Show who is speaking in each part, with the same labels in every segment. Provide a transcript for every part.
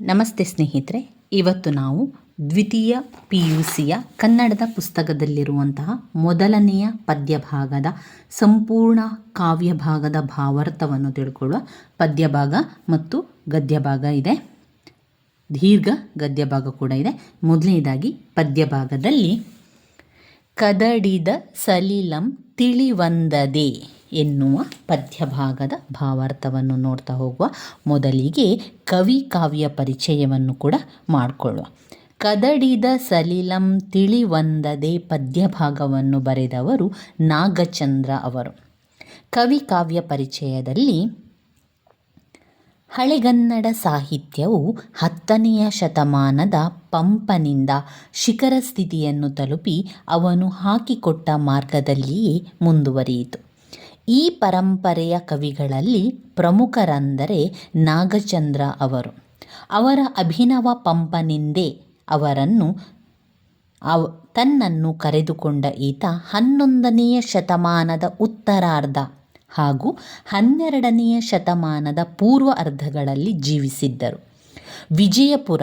Speaker 1: ನಮಸ್ತೆ ಸ್ನೇಹಿತರೆ, ಇವತ್ತು ನಾವು ದ್ವಿತೀಯ ಪಿ ಯು ಸಿಯ ಕನ್ನಡದ ಪುಸ್ತಕದಲ್ಲಿರುವಂತಹ ಮೊದಲನೆಯ ಪದ್ಯಭಾಗದ ಸಂಪೂರ್ಣ ಕಾವ್ಯ ಭಾಗದ ಭಾವಾರ್ಥವನ್ನು ತಿಳ್ಕೊಳ್ಳುವ ಪದ್ಯಭಾಗ ಮತ್ತು ಗದ್ಯಭಾಗ ಇದೆ. ದೀರ್ಘ ಗದ್ಯಭಾಗ ಕೂಡ ಇದೆ. ಮೊದಲನೇದಾಗಿ ಪದ್ಯಭಾಗದಲ್ಲಿ, ಕದಡಿದ ಸಲಿಲಂ ತಿಳಿವಂದದೆ ಎನ್ನುವ ಪದ್ಯಭಾಗದ ಭಾವಾರ್ಥವನ್ನು ನೋಡ್ತಾ ಹೋಗುವ ಮೊದಲಿಗೆ ಕವಿ ಕಾವ್ಯ ಪರಿಚಯವನ್ನು ಕೂಡ ಮಾಡಿಕೊಳ್ಳುವ. ಕದಡಿದ ಸಲಿಲಂ ತಿಳಿವಂದದೆ ಪದ್ಯಭಾಗವನ್ನು ಬರೆದವರು ನಾಗಚಂದ್ರ ಅವರು. ಕವಿ ಕಾವ್ಯ ಪರಿಚಯದಲ್ಲಿ ಹಳೆಗನ್ನಡ ಸಾಹಿತ್ಯವು ಹತ್ತನೆಯ ಶತಮಾನದ ಪಂಪನಿಂದ ಶಿಖರ ಸ್ಥಿತಿಯನ್ನು ತಲುಪಿ ಅವನು ಹಾಕಿಕೊಟ್ಟ ಮಾರ್ಗದಲ್ಲಿಯೇ ಮುಂದುವರಿಯಿತು. ಈ ಪರಂಪರೆಯ ಕವಿಗಳಲ್ಲಿ ಪ್ರಮುಖರಂದರೆ ನಾಗಚಂದ್ರ ಅವರು. ಅವರ ಅಭಿನವ ಪಂಪನಿಂದೇ ಅವರನ್ನು ಅವ, ತನ್ನನ್ನು ಕರೆದುಕೊಂಡ ಈತ ಹನ್ನೊಂದನೆಯ ಶತಮಾನದ ಉತ್ತರಾರ್ಧ ಹಾಗೂ ಹನ್ನೆರಡನೆಯ ಶತಮಾನದ ಪೂರ್ವ ಅರ್ಧಗಳಲ್ಲಿ ಜೀವಿಸಿದ್ದರು. ವಿಜಯಪುರ,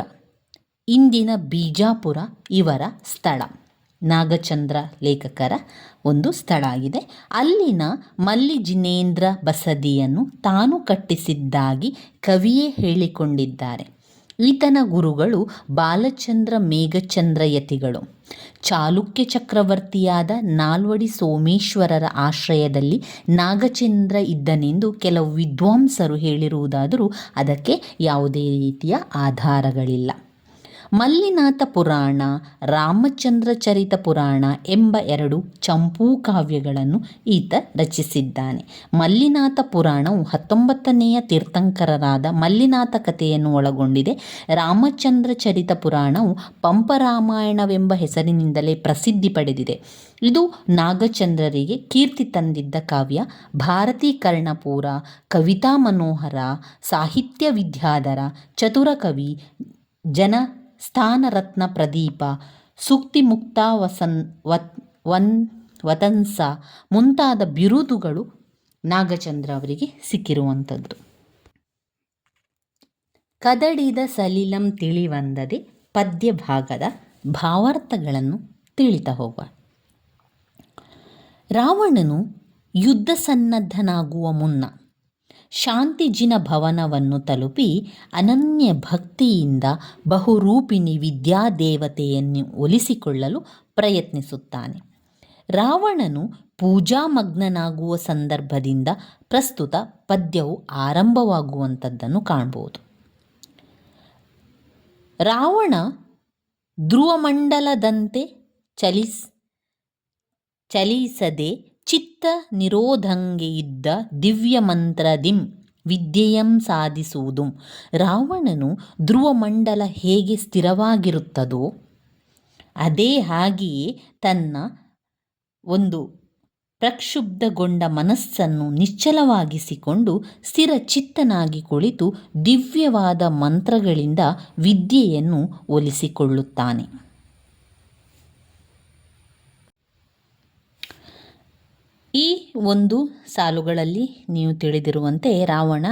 Speaker 1: ಇಂದಿನ ಬೀಜಾಪುರ ಇವರ ಸ್ಥಳ. ನಾಗಚಂದ್ರ ಲೇಖಕರ ಒಂದು ಸ್ಥಳ ಆಗಿದೆ. ಅಲ್ಲಿನ ಮಲ್ಲಿಜಿನೇಂದ್ರ ಬಸದಿಯನ್ನು ತಾನು ಕಟ್ಟಿಸಿದ್ದಾಗಿ ಕವಿಯೇ ಹೇಳಿಕೊಂಡಿದ್ದಾರೆ. ಈತನ ಗುರುಗಳು ಬಾಲಚಂದ್ರ ಮೇಘಚಂದ್ರ ಯತಿಗಳು ಚಾಲುಕ್ಯ ಚಕ್ರವರ್ತಿಯಾದ ನಾಲ್ವಡಿ ಸೋಮೇಶ್ವರರ ಆಶ್ರಯದಲ್ಲಿ ನಾಗಚಂದ್ರ ಇದ್ದನೆಂದು ಕೆಲವು ವಿದ್ವಾಂಸರು ಹೇಳಿರುವುದಾದರೂ ಅದಕ್ಕೆ ಯಾವುದೇ ರೀತಿಯ ಆಧಾರಗಳಿಲ್ಲ. ಮಲ್ಲಿನಾಥ ಪುರಾಣ, ರಾಮಚಂದ್ರ ಚರಿತ ಪುರಾಣ ಎಂಬ ಎರಡು ಚಂಪೂ ಕಾವ್ಯಗಳನ್ನು ಈತ ರಚಿಸಿದ್ದಾನೆ. ಮಲ್ಲಿನಾಥ ಪುರಾಣವು ಹತ್ತೊಂಬತ್ತನೆಯ ತೀರ್ಥಂಕರರಾದ ಮಲ್ಲಿನಾಥ ಕಥೆಯನ್ನು ಒಳಗೊಂಡಿದೆ. ರಾಮಚಂದ್ರ ಚರಿತ ಪುರಾಣವು ಪಂಪರಾಮಾಯಣವೆಂಬ ಹೆಸರಿನಿಂದಲೇ ಪ್ರಸಿದ್ಧಿ ಪಡೆದಿದೆ. ಇದು ನಾಗಚಂದ್ರರಿಗೆ ಕೀರ್ತಿ ತಂದಿದ್ದ ಕಾವ್ಯ. ಭಾರತೀ ಕರ್ಣಪೂರ ಕವಿತಾ ಮನೋಹರ, ಸಾಹಿತ್ಯ ವಿದ್ಯಾಧರ ಚತುರಕವಿ ಜನ ಸ್ಥಾನರತ್ನ ಪ್ರದೀಪ ಸುಕ್ತಿ ಮುಕ್ತ ವಸನ್, ವತ್, ವನ್ ವತನ್ಸ ಮುಂತಾದ ಬಿರುದುಗಳು ನಾಗಚಂದ್ರ ಅವರಿಗೆ ಸಿಕ್ಕಿರುವಂಥದ್ದು. ಕದಡಿದ ಸಲಿಲಂ ತಿಳಿವಂದದೆ ಪದ್ಯ ಭಾಗದ ಭಾವಾರ್ಥಗಳನ್ನು ತಿಳಿತಾ ಹೋಗುವ. ರಾವಣನು ಯುದ್ಧ ಸನ್ನದ್ಧನಾಗುವ ಮುನ್ನ ಶಾಂತಿಜಿನ ಭವನವನ್ನು ತಲುಪಿ ಅನನ್ಯ ಭಕ್ತಿಯಿಂದ ಬಹುರೂಪಿಣಿ ವಿದ್ಯಾದೇವತೆಯನ್ನು ಒಲಿಸಿಕೊಳ್ಳಲು ಪ್ರಯತ್ನಿಸುತ್ತಾನೆ. ರಾವಣನು ಪೂಜಾಮಗ್ನನಾಗುವ ಸಂದರ್ಭದಿಂದ ಪ್ರಸ್ತುತ ಪದ್ಯವು ಆರಂಭವಾಗುವಂಥದ್ದನ್ನು ಕಾಣಬಹುದು ರಾವಣ ಧ್ರುವಮಂಡಲದಂತೆ ಚಲಿಸ್, ಚಲಿಸದೆ ಚಿತ್ತ ನಿರೋಧಂಗೆ ಇದ್ದ ದಿವ್ಯ ಮಂತ್ರದಿಂ ವಿದ್ಯೆಯಂ ಸಾಧಿಸುವುದು. ರಾವಣನು ಧ್ರುವಮಂಡಲ ಹೇಗೆ ಸ್ಥಿರವಾಗಿರುತ್ತದೋ ಅದೇ ಹಾಗೆಯೇ ತನ್ನ ಒಂದು ಪ್ರಕ್ಷುಬ್ಧಗೊಂಡ ಮನಸ್ಸನ್ನು ನಿಶ್ಚಲವಾಗಿಸಿಕೊಂಡು ಸ್ಥಿರ ಚಿತ್ತನಾಗಿ ಕುಳಿತು ದಿವ್ಯವಾದ ಮಂತ್ರಗಳಿಂದ ವಿದ್ಯೆಯನ್ನು ಒಲಿಸಿಕೊಳ್ಳುತ್ತಾನೆ. ಈ ಒಂದು ಸಾಲುಗಳಲ್ಲಿ ನೀವು ತಿಳಿದಿರುವಂತೆ ರಾವಣ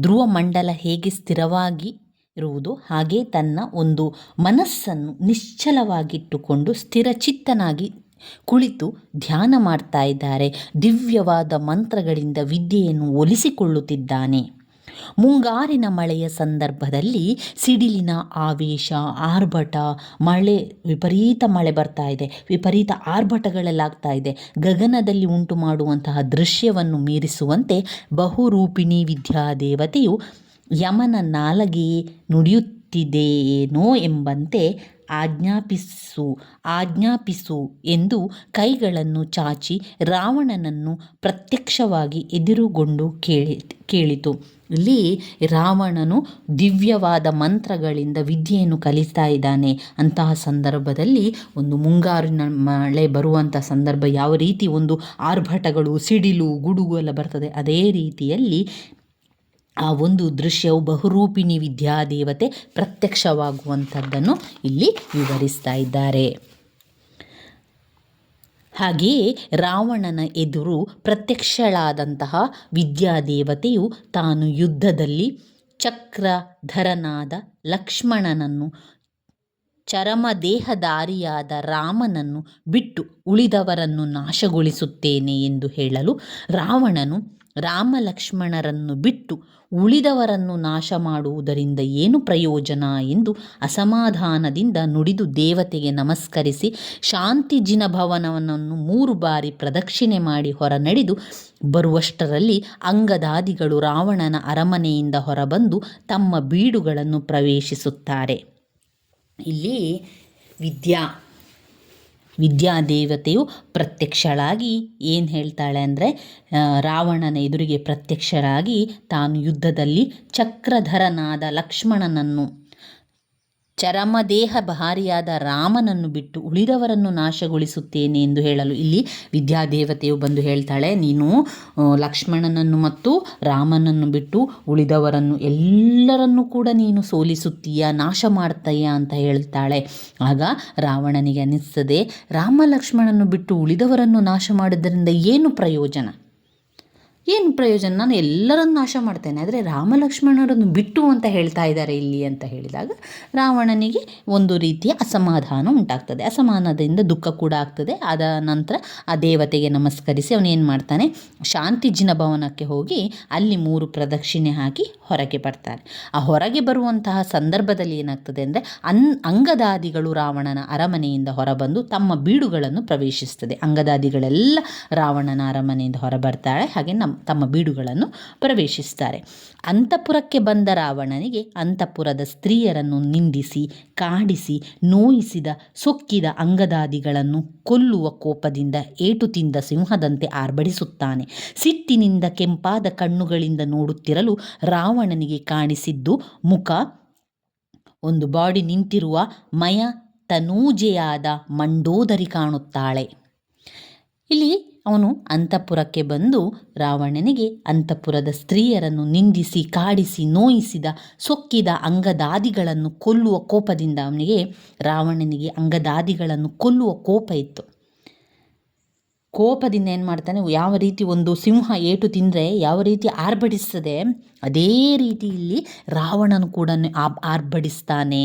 Speaker 1: ಧ್ರುವ ಮಂಡಲ ಹೇಗೆ ಸ್ಥಿರವಾಗಿ ಇರುವುದು ಹಾಗೆ ತನ್ನ ಒಂದು ಮನಸ್ಸನ್ನು ನಿಶ್ಚಲವಾಗಿಟ್ಟುಕೊಂಡು ಸ್ಥಿರಚಿತ್ತನಾಗಿ ಕುಳಿತು ಧ್ಯಾನ ಮಾಡ್ತಾ ಇದ್ದಾರೆ. ದಿವ್ಯವಾದ ಮಂತ್ರಗಳಿಂದ ವಿದ್ಯೆಯನ್ನು ಒಲಿಸಿಕೊಳ್ಳುತ್ತಿದ್ದಾನೆ. ಮುಂಗಾರಿನ ಮಳೆಯ ಸಂದರ್ಭದಲ್ಲಿ ಸಿಡಿಲಿನ ಆವೇಶ, ಆರ್ಭಟ, ಮಳೆ, ವಿಪರೀತ ಮಳೆ ಬರ್ತಾ ಇದೆ. ವಿಪರೀತ ಆರ್ಭಟಗಳಲ್ಲಾಗ್ತಾ ಇದೆ. ಗಗನದಲ್ಲಿ ಉಂಟು ಮಾಡುವಂತಹ ದೃಶ್ಯವನ್ನು ಮೀರಿಸುವಂತೆ ಬಹುರೂಪಿಣಿ ವಿದ್ಯಾದೇವತೆಯು ಯಮನ ನಾಲಗೆ ನುಡಿಯುತ್ತಿದೆಯೇನೋ ಎಂಬಂತೆ ಆಜ್ಞಾಪಿಸು ಆಜ್ಞಾಪಿಸು ಎಂದು ಕೈಗಳನ್ನು ಚಾಚಿ ರಾವಣನನ್ನು ಪ್ರತ್ಯಕ್ಷವಾಗಿ ಎದುರುಗೊಂಡು ಕೇಳಿ, ಕೇಳಿತು. ಇಲ್ಲಿ ರಾವಣನು ದಿವ್ಯವಾದ ಮಂತ್ರಗಳಿಂದ ವಿದ್ಯೆಯನ್ನು ಕಲಿಸ್ತಾ ಇದ್ದಾನೆ. ಅಂತಹ ಸಂದರ್ಭದಲ್ಲಿ ಒಂದು ಮುಂಗಾರಿನ ಮಳೆ ಬರುವಂಥ ಸಂದರ್ಭ, ಯಾವ ರೀತಿ ಒಂದು ಆರ್ಭಟಗಳು, ಸಿಡಿಲು, ಗುಡುಗು ಎಲ್ಲ ಬರ್ತದೆ, ಅದೇ ರೀತಿಯಲ್ಲಿ ಆ ಒಂದು ದೃಶ್ಯವು ಬಹುರೂಪಿಣಿ ವಿದ್ಯಾದೇವತೆ ಪ್ರತ್ಯಕ್ಷವಾಗುವಂಥದ್ದನ್ನು ಇಲ್ಲಿ ವಿವರಿಸ್ತಾ ಇದ್ದಾರೆ. ಹಾಗೆಯೇ ರಾವಣನ ಎದುರು ಪ್ರತ್ಯಕ್ಷಳಾದಂತಹ ವಿದ್ಯಾದೇವತೆಯು ತಾನು ಯುದ್ಧದಲ್ಲಿ ಚಕ್ರಧರನಾದ ಲಕ್ಷ್ಮಣನನ್ನು, ಚರಮದೇಹಧಾರಿಯಾದ ರಾಮನನ್ನು ಬಿಟ್ಟು ಉಳಿದವರನ್ನು ನಾಶಗೊಳಿಸುತ್ತೇನೆ ಎಂದು ಹೇಳಲು ರಾವಣನು ರಾಮ ಲಕ್ಷ್ಮಣರನ್ನು ಬಿಟ್ಟು ಉಳಿದವರನ್ನು ನಾಶ ಮಾಡುವುದರಿಂದ ಏನು ಪ್ರಯೋಜನ ಎಂದು ಅಸಮಾಧಾನದಿಂದ ನುಡಿದು ದೇವತೆಗೆ ನಮಸ್ಕರಿಸಿ ಶಾಂತಿ ಜಿನ ಭವನವನ್ನು ಮೂರು ಬಾರಿ ಪ್ರದಕ್ಷಿಣೆ ಮಾಡಿ ಹೊರನಡೆದು ಬರುವಷ್ಟರಲ್ಲಿ ಅಂಗದಾದಿಗಳು ರಾವಣನ ಅರಮನೆಯಿಂದ ಹೊರಬಂದು ತಮ್ಮ ಬೀಡುಗಳನ್ನು ಪ್ರವೇಶಿಸುತ್ತಾರೆ. ಇಲ್ಲಿ ವಿದ್ಯಾ ವಿದ್ಯಾದೇವತೆಯು ಪ್ರತ್ಯಕ್ಷಳಾಗಿ ಏನು ಹೇಳ್ತಾಳೆ ಅಂದರೆ ರಾವಣನ ಎದುರಿಗೆ ಪ್ರತ್ಯಕ್ಷರಾಗಿ ತಾನು ಯುದ್ಧದಲ್ಲಿ ಚಕ್ರಧರನಾದ ಲಕ್ಷ್ಮಣನನ್ನು ಚರಮದೇಹ ಭಾರಿಯಾದ ರಾಮನನ್ನು ಬಿಟ್ಟು ಉಳಿದವರನ್ನು ನಾಶಗೊಳಿಸುತ್ತೇನೆ ಎಂದು ಹೇಳಲು ಇಲ್ಲಿ ವಿದ್ಯಾದೇವತೆಯು ಬಂದು ಹೇಳ್ತಾಳೆ. ನೀನು ಲಕ್ಷ್ಮಣನನ್ನು ಮತ್ತು ರಾಮನನ್ನು ಬಿಟ್ಟು ಉಳಿದವರನ್ನು ಎಲ್ಲರನ್ನು ಕೂಡ ನೀನು ಸೋಲಿಸುತ್ತೀಯ ನಾಶ ಮಾಡ್ತೀಯ ಅಂತ ಹೇಳ್ತಾಳೆ. ಆಗ ರಾವಣನಿಗೆ ಅನಿಸ್ತದೆ ರಾಮ ಲಕ್ಷ್ಮಣನನ್ನು ಬಿಟ್ಟು ಉಳಿದವರನ್ನು ನಾಶ ಮಾಡೋದರಿಂದ ಏನು ಪ್ರಯೋಜನ? ಏನು ಪ್ರಯೋಜನ? ನಾನು ಎಲ್ಲರನ್ನು ನಾಶ ಮಾಡ್ತೇನೆ. ಆದರೆ ರಾಮ ಲಕ್ಷ್ಮಣರನ್ನು ಬಿಟ್ಟು ಅಂತ ಹೇಳ್ತಾ ಇದ್ದಾರೆ ಇಲ್ಲಿ ಅಂತ ಹೇಳಿದಾಗ ರಾವಣನಿಗೆ ಒಂದು ರೀತಿಯ ಅಸಮಾಧಾನ ಉಂಟಾಗ್ತದೆ. ಅಸಮಾಧಾನದಿಂದ ದುಃಖ ಕೂಡ ಆಗ್ತದೆ. ಆದ ನಂತರ ಆ ದೇವತೆಗೆ ನಮಸ್ಕರಿಸಿ ಅವನೇನು ಮಾಡ್ತಾನೆ? ಶಾಂತಿ ಜಿನ ಭವನಕ್ಕೆ ಹೋಗಿ ಅಲ್ಲಿ ಮೂರು ಪ್ರದಕ್ಷಿಣೆ ಹಾಕಿ ಹೊರಗೆ ಬರ್ತಾರೆ ಆ ಹೊರಗೆ ಬರುವಂತಹ ಸಂದರ್ಭದಲ್ಲಿ ಏನಾಗ್ತದೆ ಅಂದರೆ ಅನ್ ಅಂಗದಾದಿಗಳು ರಾವಣನ ಅರಮನೆಯಿಂದ ಹೊರಬಂದು ತಮ್ಮ ಬೀಡುಗಳನ್ನು ಪ್ರವೇಶಿಸ್ತದೆ. ಅಂಗದಾದಿಗಳೆಲ್ಲ ರಾವಣನ ಅರಮನೆಯಿಂದ ಹೊರಬರ್ತಾಳೆ. ಹಾಗೆ ನಮ್ಮ ತಮ್ಮ ಬೀಡುಗಳನ್ನು ಪ್ರವೇಶಿಸ್ತಾರೆ ಅಂತಪುರಕ್ಕೆ ಬಂದ ರಾವಣನಿಗೆ ಅಂತಪುರದ ಸ್ತ್ರೀಯರನ್ನು ನಿಂದಿಸಿ, ಕಾಡಿಸಿ, ನೋಯಿಸಿದ ಸೊಕ್ಕಿದ ಅಂಗದಾದಿಗಳನ್ನು ಕೊಲ್ಲುವ ಕೋಪದಿಂದ ಏಟು ತಿಂದ ಸಿಂಹದಂತೆ ಆರ್ಭಡಿಸುತ್ತಾನೆ ಸಿಟ್ಟಿನಿಂದ ಕೆಂಪಾದ ಕಣ್ಣುಗಳಿಂದ ನೋಡುತ್ತಿರಲು ರಾವಣನಿಗೆ ಕಾಣಿಸಿದ್ದು ಮುಖ. ಒಂದು ಬಾಡಿ ನಿಂತಿರುವ ಮಯ ತನೂಜೆಯಾದ ಮಂಡೋದರಿ ಕಾಣುತ್ತಾಳೆ. ಇಲ್ಲಿ ಅವನು ಅಂತಃಪುರಕ್ಕೆ ಬಂದು ರಾವಣನಿಗೆ ಅಂತಃಪುರದ ಸ್ತ್ರೀಯರನ್ನು ನಿಂದಿಸಿ, ಕಾಡಿಸಿ, ನೋಯಿಸಿದ, ಸೊಕ್ಕಿದ ಅಂಗದಾದಿಗಳನ್ನು ಕೊಲ್ಲುವ ಕೋಪದಿಂದ ಅವನಿಗೆ ರಾವಣನಿಗೆ ಅಂಗದಾದಿಗಳನ್ನು ಕೊಲ್ಲುವ ಕೋಪ ಇತ್ತು. ಕೋಪದಿಂದ ಏನು ಮಾಡ್ತಾನೆ, ಯಾವ ರೀತಿ ಒಂದು ಸಿಂಹ ಏಟು ತಿಂದರೆ ಯಾವ ರೀತಿ ಆರ್ಭಡಿಸ್ತದೆ ಅದೇ ರೀತಿ ಇಲ್ಲಿ ರಾವಣನು ಕೂಡ ಆರ್ಭಡಿಸ್ತಾನೆ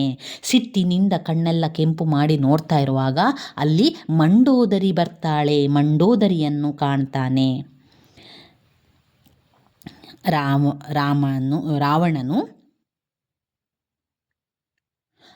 Speaker 1: ಸಿಟ್ಟಿನಿಂದ ಕಣ್ಣೆಲ್ಲ ಕೆಂಪು ಮಾಡಿ ನೋಡ್ತಾ ಇರುವಾಗ ಅಲ್ಲಿ ಮಂಡೋದರಿ ಬರ್ತಾಳೆ, ಮಂಡೋದರಿಯನ್ನು ಕಾಣ್ತಾನೆ. ರಾಮ, ರಾಮನು, ರಾವಣನು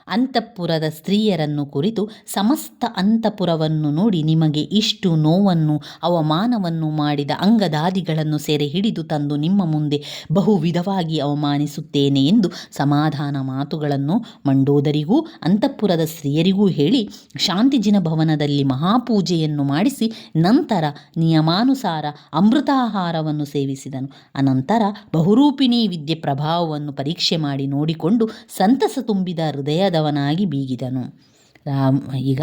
Speaker 1: ಅಂತಃಪುರದ ಸ್ತ್ರೀಯರನ್ನು ಕುರಿತು ಸಮಸ್ತ ಅಂತಃಪುರವನ್ನು ನೋಡಿ ನಿಮಗೆ ಇಷ್ಟು ನೋವನ್ನು, ಅವಮಾನವನ್ನು ಮಾಡಿದ ಅಂಗದಾದಿಗಳನ್ನು ಸೆರೆ ಹಿಡಿದು ತಂದು ನಿಮ್ಮ ಮುಂದೆ ಬಹು ವಿಧವಾಗಿ ಅವಮಾನಿಸುತ್ತೇನೆ ಎಂದು ಸಮಾಧಾನ ಮಾತುಗಳನ್ನು ಮಂಡೋದರಿಗೂ, ಅಂತಃಪುರದ ಸ್ತ್ರೀಯರಿಗೂ ಹೇಳಿ ಶಾಂತಿಜಿನ ಭವನದಲ್ಲಿ ಮಹಾಪೂಜೆಯನ್ನು ಮಾಡಿಸಿ ನಂತರ ನಿಯಮಾನುಸಾರ ಅಮೃತಾಹಾರವನ್ನು ಸೇವಿಸಿದನು. ಅನಂತರ ಬಹುರೂಪಿಣಿ ವಿದ್ಯೆ ಪ್ರಭಾವವನ್ನು ಪರೀಕ್ಷೆ ಮಾಡಿ ನೋಡಿಕೊಂಡು ಸಂತಸ ತುಂಬಿದ ಹೃದಯ ದವನಾಗಿ ಬೀಗಿದನು. ರಾಮ್, ಈಗ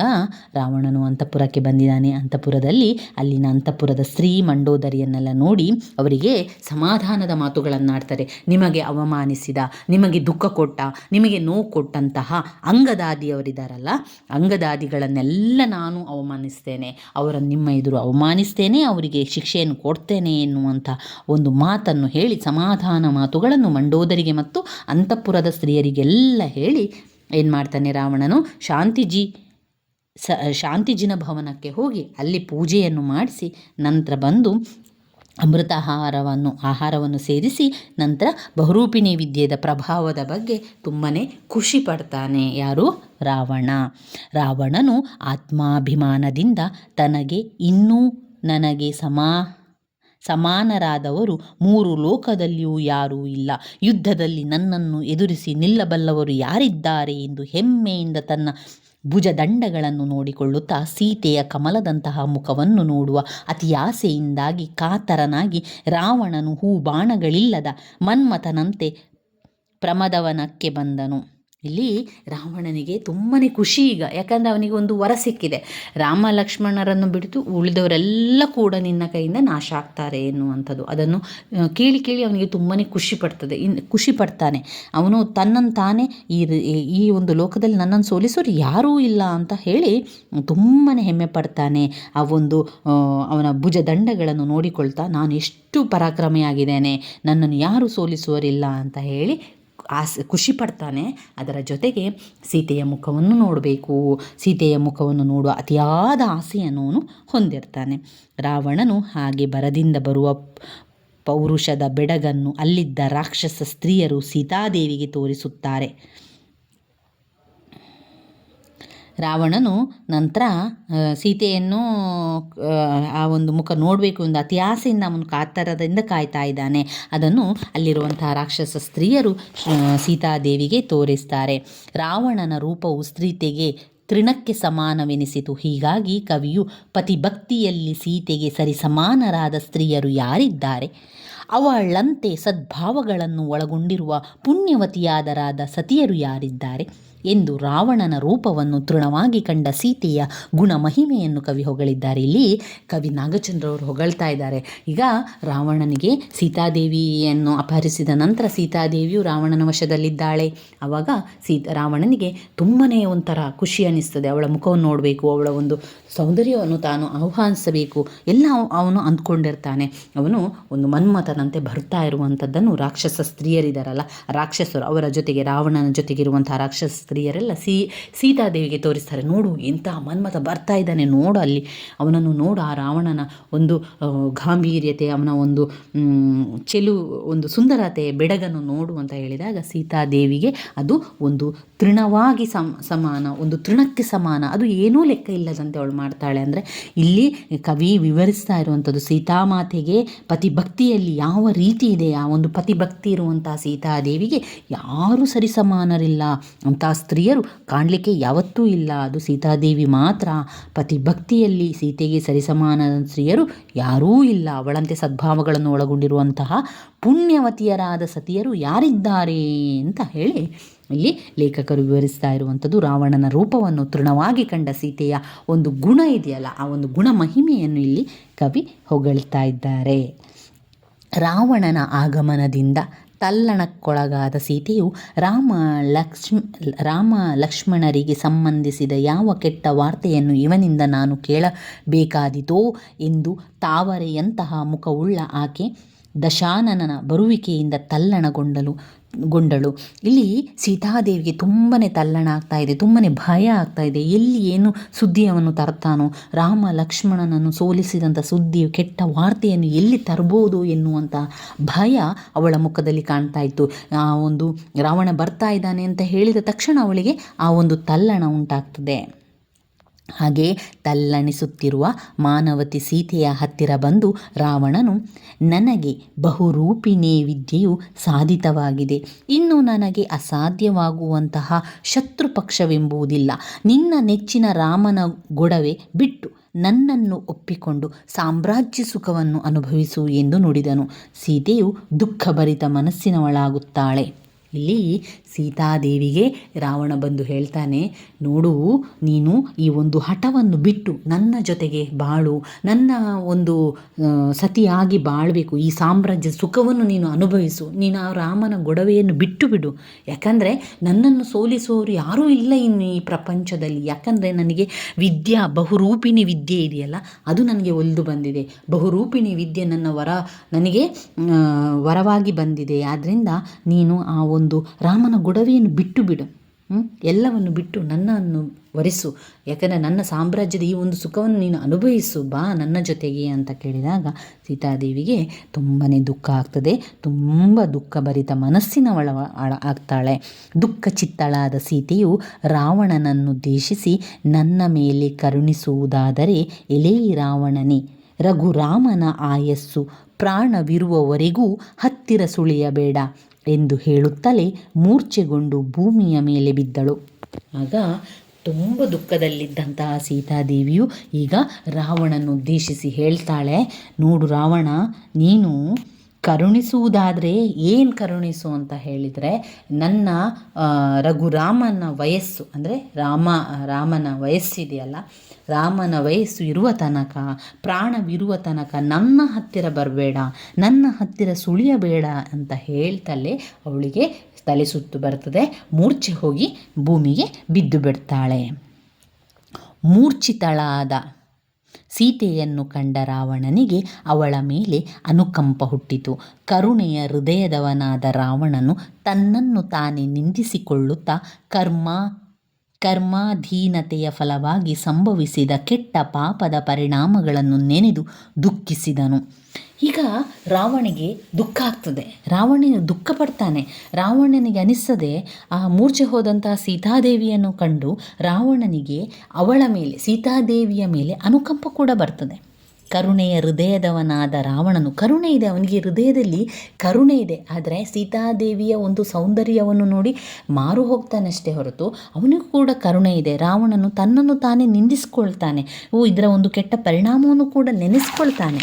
Speaker 1: ರಾವಣನು ಅಂತಃಪುರಕ್ಕೆ ಬಂದಿದ್ದಾನೆ. ಅಂತಃಪುರದಲ್ಲಿ ಅಲ್ಲಿನ ಅಂತಃಪುರದ ಸ್ತ್ರೀ ಮಂಡೋದರಿಯನ್ನೆಲ್ಲ ನೋಡಿ ಅವರಿಗೆ ಸಮಾಧಾನದ ಮಾತುಗಳನ್ನಾಡ್ತಾರೆ. ನಿಮಗೆ ಅವಮಾನಿಸಿದ, ನಿಮಗೆ ದುಃಖ ಕೊಟ್ಟ, ನಿಮಗೆ ನೋವು ಕೊಟ್ಟಂತಹ ಅಂಗದಾದಿಯವರಿದ್ದಾರಲ್ಲ, ಅಂಗದಾದಿಗಳನ್ನೆಲ್ಲ ನಾನು ಅವಮಾನಿಸ್ತೇನೆ. ಅವರನ್ನು ನಿಮ್ಮ ಎದುರು ಅವಮಾನಿಸ್ತೇನೆ, ಅವರಿಗೆ ಶಿಕ್ಷೆಯನ್ನು ಕೊಡ್ತೇನೆ ಎನ್ನುವಂಥ ಒಂದು ಮಾತನ್ನು ಹೇಳಿ ಸಮಾಧಾನ ಮಾತುಗಳನ್ನು ಮಂಡೋದರಿಗೆ ಮತ್ತು ಅಂತಃಪುರದ ಸ್ತ್ರೀಯರಿಗೆಲ್ಲ ಹೇಳಿ ಏನು ಮಾಡ್ತಾನೆ ರಾವಣನು? ಶಾಂತಿಜಿ, ಸ, ಶಾಂತಿಜಿನ ಭವನಕ್ಕೆ ಹೋಗಿ ಅಲ್ಲಿ ಪೂಜೆಯನ್ನು ಮಾಡಿಸಿ, ನಂತರ ಬಂದು ಅಮೃತಾಹಾರವನ್ನು, ಆಹಾರವನ್ನು ಸೇರಿಸಿ, ನಂತರ ಬಹುರೂಪಿಣಿ ವಿದ್ಯೆಯ ಪ್ರಭಾವದ ಬಗ್ಗೆ ತುಂಬಾ ಖುಷಿ ಪಡ್ತಾನೆ ಯಾರು? ರಾವಣ. ರಾವಣನು ಆತ್ಮಾಭಿಮಾನದಿಂದ ತನಗೆ ಇನ್ನೂ ನನಗೆ ಸಮಾ ಸಮಾನರಾದವರು ಮೂರು ಲೋಕದಲ್ಲಿಯೂ ಯಾರೂ ಇಲ್ಲ. ಯುದ್ಧದಲ್ಲಿ ನನ್ನನ್ನು ಎದುರಿಸಿ ನಿಲ್ಲಬಲ್ಲವರು ಯಾರಿದ್ದಾರೆ ಎಂದು ಹೆಮ್ಮೆಯಿಂದ ತನ್ನ ಭುಜದಂಡಗಳನ್ನು ನೋಡಿಕೊಳ್ಳುತ್ತಾ ಸೀತೆಯ ಕಮಲದಂತಹ ಮುಖವನ್ನು ನೋಡುವ ಅತಿಯಾಸೆಯಿಂದಾಗಿ ಕಾತರನಾಗಿ ರಾವಣನು ಹೂ ಬಾಣಗಳಿಲ್ಲದ ಮನ್ಮಥನಂತೆ ಪ್ರಮದವನಕ್ಕೆ ಬಂದನು. ಇಲ್ಲಿ ರಾವಣನಿಗೆ ತುಂಬಾ ಖುಷಿ ಈಗ. ಯಾಕಂದರೆ ಅವನಿಗೆ ಒಂದು ವರ ಸಿಕ್ಕಿದೆ. ರಾಮ ಲಕ್ಷ್ಮಣರನ್ನು ಬಿಡಿತು ಉಳಿದವರೆಲ್ಲ ಕೂಡ ನಿನ್ನ ಕೈಯಿಂದ ನಾಶ ಆಗ್ತಾರೆ ಎನ್ನುವಂಥದ್ದು. ಅದನ್ನು ಕೇಳಿ ಕೇಳಿ ಅವನಿಗೆ ತುಂಬಾ ಖುಷಿ ಪಡ್ತದೆ. ಇನ್, ಖುಷಿ ಪಡ್ತಾನೆ. ಅವನು ತನ್ನನ್ನು ತಾನೇ ಈ ಈ ಒಂದು ಲೋಕದಲ್ಲಿ ನನ್ನನ್ನು ಸೋಲಿಸೋರು ಯಾರೂ ಇಲ್ಲ ಅಂತ ಹೇಳಿ ತುಂಬಾ ಹೆಮ್ಮೆ ಪಡ್ತಾನೆ. ಆ ಒಂದು ಅವನ ಭುಜದಂಡಗಳನ್ನು ನೋಡಿಕೊಳ್ತಾ ನಾನು ಎಷ್ಟು ಪರಾಕ್ರಮಿಯಾಗಿದ್ದೇನೆ. ನನ್ನನ್ನು ಯಾರು ಸೋಲಿಸುವರಿಲ್ಲ ಅಂತ ಹೇಳಿ ಆಸೆ, ಖುಷಿ ಪಡ್ತಾನೆ. ಅದರ ಜೊತೆಗೆ ಸೀತೆಯ ಮುಖವನ್ನು ನೋಡಬೇಕು. ಸೀತೆಯ ಮುಖವನ್ನು ನೋಡುವ ಅತಿಯಾದ ಆಸೆಯನ್ನು ಅವನು ಹೊಂದಿರ್ತಾನೆ. ರಾವಣನು ಹಾಗೆ ಬರದಿಂದ ಬರುವ ಪೌರುಷದ ಬೆಡಗನ್ನು ಅಲ್ಲಿದ್ದ ರಾಕ್ಷಸ ಸ್ತ್ರೀಯರು ಸೀತಾದೇವಿಗೆ ತೋರಿಸುತ್ತಾರೆ. ರಾವಣನು ನಂತರ ಸೀತೆಯನ್ನು, ಆ ಒಂದು ಮುಖ ನೋಡಬೇಕು ಎಂದು ಅತಿ ಆಸೆಯಿಂದ ಅವನು ಕಾತರದಿಂದ ಕಾಯ್ತಾ ಇದ್ದಾನೆ. ಅದನ್ನು ಅಲ್ಲಿರುವಂತಹ ರಾಕ್ಷಸ ಸ್ತ್ರೀಯರು ಸೀತಾದೇವಿಗೆ ತೋರಿಸ್ತಾರೆ. ರಾವಣನ ರೂಪವು ಸ್ತ್ರೀತೆಗೆ ತೃಣಕ್ಕೆ ಸಮಾನವೆನಿಸಿತು. ಹೀಗಾಗಿ ಕವಿಯು ಪತಿಭಕ್ತಿಯಲ್ಲಿ ಸೀತೆಗೆ ಸರಿ ಸಮಾನರಾದ ಸ್ತ್ರೀಯರು ಯಾರಿದ್ದಾರೆ? ಅವಳಂತೆ ಸದ್ಭಾವಗಳನ್ನು ಒಳಗೊಂಡಿರುವ ಪುಣ್ಯವತಿಯಾದರಾದ ಸತಿಯರು ಯಾರಿದ್ದಾರೆ? ಎಂದು ರಾವಣನ ರೂಪವನ್ನು ತೃಣವಾಗಿ ಕಂಡ ಸೀತೆಯ ಗುಣ ಮಹಿಮೆಯನ್ನು ಕವಿ ಹೊಗಳಿದ್ದಾರೆ. ಇಲ್ಲಿ ಕವಿ ನಾಗಚಂದ್ರವರು ಹೊಗಳ್ತಾ ಇದ್ದಾರೆ. ಈಗ ರಾವಣನಿಗೆ ಸೀತಾದೇವಿಯನ್ನು ಅಪಹರಿಸಿದ ನಂತರ ಸೀತಾದೇವಿಯು ರಾವಣನ ವಶದಲ್ಲಿದ್ದಾಳೆ. ಆವಾಗ ಸೀತ ರಾವಣನಿಗೆ ತುಂಬಾ ಒಂಥರ ಖುಷಿ ಅನ್ನಿಸ್ತದೆ ಅವಳ ಮುಖವನ್ನು ನೋಡಬೇಕು, ಅವಳ ಒಂದು ಸೌಂದರ್ಯವನ್ನು ತಾನು ಆಹ್ವಾನಿಸಬೇಕು. ಎಲ್ಲ ಅವನು ಅಂದ್ಕೊಂಡಿರ್ತಾನೆ. ಅವನು ಒಂದು ಮನ್ಮಥನಂತೆ ಬರ್ತಾ ಇರುವಂಥದ್ದನ್ನು ರಾಕ್ಷಸ ಸ್ತ್ರೀಯರಿದ್ದಾರಲ್ಲ ರಾಕ್ಷಸರು ಅವರ ಜೊತೆಗೆ ರಾವಣನ ಜೊತೆಗಿರುವಂಥ ರಾಕ್ಷಸ ಸ್ತ್ರೀಯರೆಲ್ಲ ಸೀ, ಸೀತಾದೇವಿಗೆ ತೋರಿಸ್ತಾರೆ. ನೋಡು ಎಂತಹ ಮನ್ಮಥ ಬರ್ತಾ ಇದ್ದಾನೆ ನೋಡು ಅಲ್ಲಿ. ಅವನನ್ನು ನೋಡು ಆ ರಾವಣನ ಒಂದು ಗಾಂಭೀರ್ಯತೆ, ಅವನ ಒಂದು ಚೆಲು, ಒಂದು ಸುಂದರತೆ, ಬೆಡಗನ್ನು ನೋಡು ಅಂತ ಹೇಳಿದಾಗ ಸೀತಾದೇವಿಗೆ ಅದು ಒಂದು ತೃಣವಾಗಿ ಸಮ, ಸಮಾನ, ಒಂದು ತೃಣಕ್ಕೆ ಸಮಾನ. ಅದು ಏನೂ ಲೆಕ್ಕ ಇಲ್ಲದಂತೆ ಅವಳು ಮಾಡ್ತಾಳೆ ಅಂದರೆ ಇಲ್ಲಿ ಕವಿ ವಿವರಿಸ್ತಾ ಇರುವಂಥದ್ದು ಸೀತಾಮಾತೆಗೆ ಪತಿಭಕ್ತಿಯಲ್ಲಿ ಯಾವ ರೀತಿ ಇದೆ? ಆ ಒಂದು ಪತಿ ಪತಿಭಕ್ತಿ ಇರುವಂಥ ಸೀತಾದೇವಿಗೆ ಯಾರು ಸರಿಸಮಾನರಿಲ್ಲ ಅಂಥ ಸ್ತ್ರೀಯರು ಕಾಣಲಿಕ್ಕೆ ಯಾವತ್ತೂ ಇಲ್ಲ. ಅದು ಸೀತಾದೇವಿ ಮಾತ್ರ. ಪತಿಭಕ್ತಿಯಲ್ಲಿ ಸೀತೆಗೆ ಸರಿಸಮಾನ ಸ್ತ್ರೀಯರು ಯಾರೂ ಇಲ್ಲ. ಅವಳಂತೆ ಸದ್ಭಾವಗಳನ್ನು ಒಳಗೊಂಡಿರುವಂತಹ ಪುಣ್ಯವತಿಯರಾದ ಸತಿಯರು ಯಾರಿದ್ದಾರೆ ಅಂತ ಹೇಳಿ ಇಲ್ಲಿ ಲೇಖಕರು ವಿವರಿಸ್ತಾ ಇರುವಂಥದ್ದು ರಾವಣನ ರೂಪವನ್ನು ತೃಣವಾಗಿ ಕಂಡ ಸೀತೆಯ ಒಂದು ಗುಣ ಇದೆಯಲ್ಲ, ಆ ಒಂದು ಗುಣ ಮಹಿಮೆಯನ್ನು ಇಲ್ಲಿ ಕವಿ ಹೊಗಳ್ತಾ ಇದ್ದಾರೆ. ರಾವಣನ ಆಗಮನದಿಂದ ತಲ್ಲಣಕ್ಕೊಳಗಾದ ಸೀತೆಯು ರಾಮ ಲಕ್ಷ್ಮ, ರಾಮ ಲಕ್ಷ್ಮಣರಿಗೆ ಸಂಬಂಧಿಸಿದ ಯಾವ ಕೆಟ್ಟ ವಾರ್ತೆಯನ್ನು ಇವನಿಂದ ನಾನು ಕೇಳಬೇಕಾದಿತೋ ಎಂದು ತಾವರೆಯಂತಹ ಮುಖವುಳ್ಳ ಆಕೆ ದಶಾನನನ ಬರುವಿಕೆಯಿಂದ ತಲ್ಲಣಗೊಂಡಲು ಗೊಂಡಳು. ಇಲ್ಲಿ ಸೀತಾದೇವಿಗೆ ತುಂಬಾ ತಲ್ಲಣ ಆಗ್ತಾ ಇದೆ ತುಂಬಾ ಭಯ ಆಗ್ತಾ ಇದೆ. ಎಲ್ಲಿ ಏನು ಸುದ್ದಿಯವನ್ನು ತರ್ತಾನೋ, ರಾಮ ಲಕ್ಷ್ಮಣನನ್ನು ಸೋಲಿಸಿದಂಥ ಸುದ್ದಿಯು, ಕೆಟ್ಟ ವಾರ್ತೆಯನ್ನು ಎಲ್ಲಿ ತರ್ಬೋದು ಎನ್ನುವಂಥ ಭಯ ಅವಳ ಮುಖದಲ್ಲಿ ಕಾಣ್ತಾ ಇತ್ತು. ಆ ಒಂದು ರಾವಣ ಬರ್ತಾ ಇದ್ದಾನೆ ಅಂತ ಹೇಳಿದ ತಕ್ಷಣ ಅವಳಿಗೆ ಆ ಒಂದು ತಲ್ಲಣ ಉಂಟಾಗ್ತದೆ. ಹಾಗೆ ತಲ್ಲಣಿಸುತ್ತಿರುವ ಮಾನವತಿ ಸೀತೆಯ ಹತ್ತಿರ ಬಂದು ರಾವಣನು, ನನಗೆ ಬಹುರೂಪಿಣಿ ವಿದ್ಯೆಯು ಸಾಧಿತವಾಗಿದೆ. ಇನ್ನು ನನಗೆ ಅಸಾಧ್ಯವಾಗುವಂತಹ ಶತ್ರು ಪಕ್ಷವೆಂಬುದಿಲ್ಲ ನಿನ್ನ ನೆಚ್ಚಿನ ರಾಮನ ಗೊಡವೆ ಬಿಟ್ಟು ನನ್ನನ್ನು ಒಪ್ಪಿಕೊಂಡು ಸಾಮ್ರಾಜ್ಯ ಸುಖವನ್ನು ಅನುಭವಿಸು ಎಂದು ನುಡಿದನು. ಸೀತೆಯು ದುಃಖಭರಿತ ಮನಸ್ಸಿನವಳಾಗುತ್ತಾಳೆ. ಇಲ್ಲಿ ಸೀತಾದೇವಿಗೆ ರಾವಣ ಬಂದು ಹೇಳ್ತಾನೆ, ನೋಡು, ನೀನು ಈ ಒಂದು ಹಠವನ್ನು ಬಿಟ್ಟು ನನ್ನ ಜೊತೆಗೆ ಬಾಳು. ನನ್ನ ಒಂದು ಸತಿಯಾಗಿ ಬಾಳಬೇಕು. ಈ ಸಾಮ್ರಾಜ್ಯ ಸುಖವನ್ನು ನೀನು ಅನುಭವಿಸು. ನೀನು ಆ ರಾಮನ ಗೊಡವೆಯನ್ನು ಬಿಟ್ಟು ಬಿಡು. ಯಾಕಂದರೆ ನನ್ನನ್ನು ಸೋಲಿಸುವವರು ಯಾರೂ ಇಲ್ಲ ಇನ್ನು ಈ ಪ್ರಪಂಚದಲ್ಲಿ. ಯಾಕಂದರೆ ನನಗೆ ವಿದ್ಯಾ, ಬಹುರೂಪಿಣಿ ವಿದ್ಯೆ ಇದೆಯಲ್ಲ, ಅದು ನನಗೆ ಒಲಿದು ಬಂದಿದೆ. ಬಹುರೂಪಿಣಿ ವಿದ್ಯೆ ನನ್ನ ವರ, ನನಗೆ ವರವಾಗಿ ಬಂದಿದೆ. ಆದ್ದರಿಂದ ನೀನು ಆ ಒಂದು ರಾಮನ ಗೊಡವೆಯನ್ನು ಬಿಟ್ಟು ಬಿಡು. ಎಲ್ಲವನ್ನು ಬಿಟ್ಟು ನನ್ನನ್ನು ವರಿಸು ಯಾಕಂದರೆ ನನ್ನ ಸಾಮ್ರಾಜ್ಯದ ಈ ಒಂದು ಸುಖವನ್ನು ನೀನು ಅನುಭವಿಸು. ಬಾ ನನ್ನ ಜೊತೆಗೆ ಅಂತ ಕೇಳಿದಾಗ ಸೀತಾದೇವಿಗೆ ತುಂಬಾ ದುಃಖ ಆಗ್ತದೆ. ತುಂಬ ದುಃಖಭರಿತ ಮನಸ್ಸಿನವಳ ಆಗ್ತಾಳೆ. ದುಃಖ ಚಿತ್ತಳಾದ ಸೀತೆಯು ರಾವಣನನ್ನು ದೇಶಿಸಿ ನನ್ನ ಮೇಲೆ ಕರುಣಿಸುವುದಾದರೆ ಎಲೇ ರಾವಣನೇ, ರಘುರಾಮನ ಆಯಸ್ಸು ಪ್ರಾಣವಿರುವವರೆಗೂ ಹತ್ತಿರ ಸುಳಿಯಬೇಡ. ಎಂದು ಹೇಳುತ್ತಲೇ ಮೂರ್ಛೆಗೊಂಡು ಭೂಮಿಯ ಮೇಲೆ ಬಿದ್ದಳು. ಆಗ ತುಂಬ ದುಃಖದಲ್ಲಿದ್ದಂತಹ ಸೀತಾದೇವಿಯು ಈಗ ರಾವಣನ್ನು ಉದ್ದೇಶಿಸಿ ಹೇಳ್ತಾಳೆ, ನೋಡು ರಾವಣ, ನೀನು ಕರುಣಿಸುವುದಾದರೆ ಏನು ಕರುಣಿಸು ಅಂತ ಹೇಳಿದರೆ ನನ್ನ ರಘುರಾಮನ ವಯಸ್ಸು, ಅಂದರೆ ರಾಮ, ರಾಮನ ವಯಸ್ಸಿದೆಯಲ್ಲ, ರಾಮನ ವಯಸ್ಸು ಇರುವ ತನಕ ಪ್ರಾಣವಿರುವ ತನಕ ನನ್ನ ಹತ್ತಿರ ಬರಬೇಡ, ನನ್ನ ಹತ್ತಿರ ಸುಳಿಯಬೇಡ ಅಂತ ಹೇಳ್ತಲ್ಲೇ ಅವಳಿಗೆ ತಲೆ ಸುತ್ತು ಬರ್ತದೆ, ಮೂರ್ಛೆ ಹೋಗಿ ಭೂಮಿಗೆ ಬಿದ್ದು ಬಿಡ್ತಾಳೆ. ಮೂರ್ಛಿತಳಾದ ಸೀತೆಯನ್ನು ಕಂಡ ರಾವಣನಿಗೆ ಅವಳ ಮೇಲೆ ಅನುಕಂಪ ಹುಟ್ಟಿತು. ಕರುಣೆಯ ಹೃದಯದವನಾದ ರಾವಣನು ತನ್ನನ್ನು ತಾನೇ ನಿಂದಿಸಿಕೊಳ್ಳುತ್ತಾ ಕರ್ಮ ಕರ್ಮಾಧೀನತೆಯ ಫಲವಾಗಿ ಸಂಭವಿಸಿದ ಕೆಟ್ಟ ಪಾಪದ ಪರಿಣಾಮಗಳನ್ನು ನೆನೆದು ದುಃಖಿಸಿದನು. ಈಗ ರಾವಣಿಗೆ ದುಃಖ ಆಗ್ತದೆ. ರಾವಣ ದುಃಖ ಪಡ್ತಾನೆ ರಾವಣನಿಗೆ ಅನಿಸದೆ ಆ ಮೂರ್ಛೆ ಹೋದಂತಹ ಸೀತಾದೇವಿಯನ್ನು ಕಂಡು ರಾವಣನಿಗೆ ಅವಳ ಮೇಲೆ, ಸೀತಾದೇವಿಯ ಮೇಲೆ ಅನುಕಂಪ ಕೂಡ ಬರ್ತದೆ. ಕರುಣೆಯ ಹೃದಯದವನಾದ ರಾವಣನು, ಕರುಣೆ ಇದೆ, ಅವನಿಗೆ ಹೃದಯದಲ್ಲಿ ಕರುಣೆ ಇದೆ. ಆದರೆ ಸೀತಾದೇವಿಯ ಒಂದು ಸೌಂದರ್ಯವನ್ನು ನೋಡಿ ಮಾರು ಹೋಗ್ತಾನಷ್ಟೇ ಹೊರತು ಅವನಿಗೂ ಕೂಡ ಕರುಣೆ ಇದೆ. ರಾವಣನು ತನ್ನನ್ನು ತಾನೇ ನಿಂದಿಸ್ಕೊಳ್ತಾನೆ. ಓ, ಇದರ ಒಂದು ಕೆಟ್ಟ ಪರಿಣಾಮವನ್ನು ಕೂಡ ನೆನೆಸ್ಕೊಳ್ತಾನೆ.